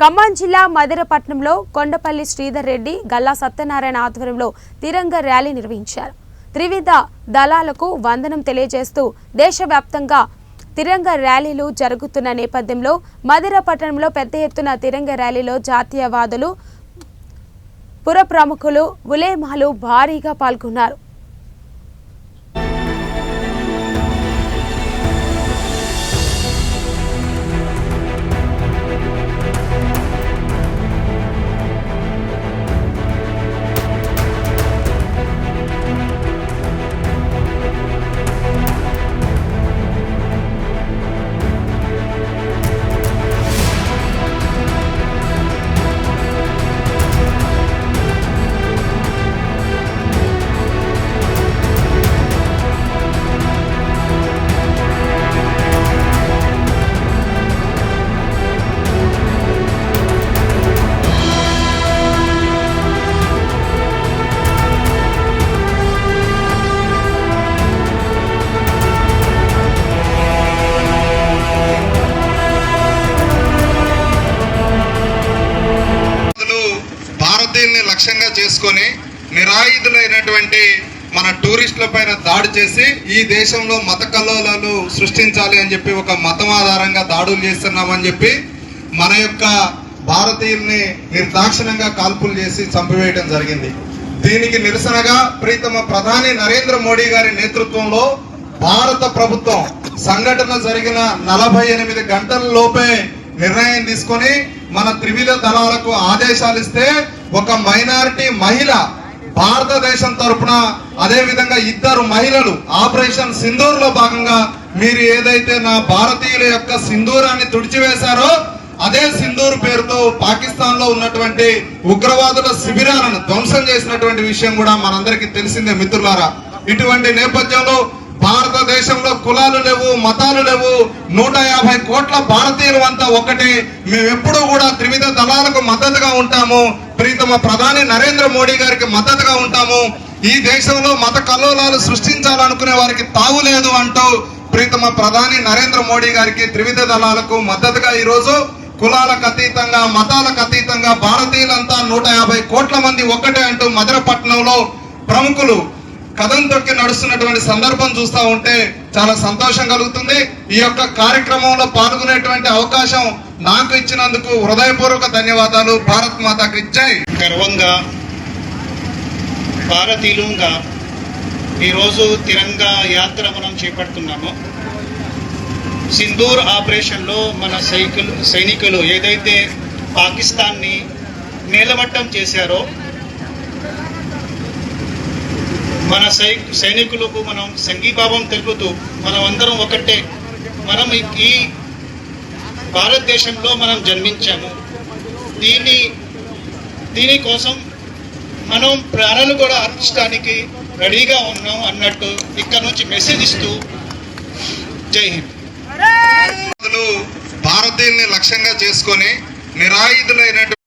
ఖమ్మం జిల్లా మదిరపట్నంలో కొండపల్లి శ్రీధర్ రెడ్డి గల్లా సత్యనారాయణ ఆధ్వర్యంలో తిరంగ ర్యాలీ నిర్వహించారు. త్రివిధ దళాలకు వందనం తెలియజేస్తూ దేశవ్యాప్తంగా తిరంగ ర్యాలీలు జరుగుతున్న నేపథ్యంలో మదిరపట్నంలో పెద్ద ఎత్తున తిరంగ ర్యాలీలో జాతీయవాదులు పుర ప్రముఖులు ఉలేమాలు భారీగా పాల్గొన్నారు. నిరాయుధులైనటువంటి మన టూరిస్టుల పైన దాడి చేసి ఈ దేశంలో మత కల్లోలాలు సృష్టించాలి అని చెప్పి ఒక మతం ఆధారంగా దాడులు చేస్తున్నామని చెప్పి మన యొక్క భారతీయుల్ని నిర్దాక్షిణంగా కాల్పులు చేసి చంపివేయడం జరిగింది. దీనికి నిరసనగా ప్రీతమ ప్రధాని నరేంద్ర మోడీ గారి నేతృత్వంలో భారత ప్రభుత్వం సంఘటన జరిగిన నలభై ఎనిమిది గంటల లోపే నిర్ణయం తీసుకొని మన త్రివిధ దళాలకు ఆదేశాలు ఇస్తే ఒక మైనారిటీ మహిళ భారతదేశం తరఫున అదేవిధంగా ఇద్దరు మహిళలు ఆపరేషన్ సింధూర్లో భాగంగా మీరు ఏదైతే నా భారతీయుల యొక్క సింధూరాన్ని తుడిచివేశారో అదే సింధూర్ పేరుతో పాకిస్తాన్లో ఉన్నటువంటి ఉగ్రవాదుల శిబిరాలను ధ్వంసం చేసినటువంటి విషయం కూడా మనందరికీ తెలిసిందే మిత్రులారా. ఇటువంటి నేపథ్యంలో భారతదేశంలో కులాలు లేవు మతాలు లేవు. నూట యాభై కోట్ల భారతీయులు అంతా ఒకటి మేమెప్పుడూ కూడా త్రివిధ దళాలకు మద్దతుగా ఉంటాము. ప్రీతమ ప్రధాని నరేంద్ర మోడీ గారికి మద్దతుగా ఉంటాము. ఈ దేశంలో మత కల్లోలాలు సృష్టించాలనుకునే వారికి తావులేదు అంటూ ప్రీతమ ప్రధాని నరేంద్ర మోడీ గారికి త్రివిధ దళాలకు మద్దతుగా ఈరోజు కులాలకు అతీతంగా మతాలకు అతీతంగా భారతీయులంతా నూట యాభై కోట్ల మంది ఒక్కటే అంటూ మధురపట్నంలో ప్రముఖులు కథం తొక్కి నడుస్తున్నటువంటి సందర్భం చూస్తా ఉంటే చాలా సంతోషం కలుగుతుంది. ఈ యొక్క కార్యక్రమంలో పాల్గొనేటువంటి అవకాశం నాకు ఇచ్చినందుకు హృదయపూర్వక ధన్యవాదాలు. భారత్ మాతాకి ఇచ్చాయి గర్వంగా భారతీయులుగా ఈరోజు తిరంగా యాత్ర మనం చేపడుతున్నాము. సింధూర్ ఆపరేషన్లో మన సైకిల్ సైనికులు ఏదైతే పాకిస్తాన్ని నేలమట్టం చేశారో మన సై సైనికులకు మనం సంఘీభావం తెలుపుతూ మనం అందరం ఒకటే. మనం ఈ- భారతదేశంలో మనం జన్మించాము. దీన్ని దీనికోసం మనం ప్రాణాలు కూడా అర్పించడానికి రెడీగా ఉన్నాం అన్నట్టు ఇక్కడ నుంచి మెసేజ్ ఇస్తూ జై హింద్. భారతీయుల్ని లక్ష్యంగా చేసుకొని నిరాయుధులైనటువంటి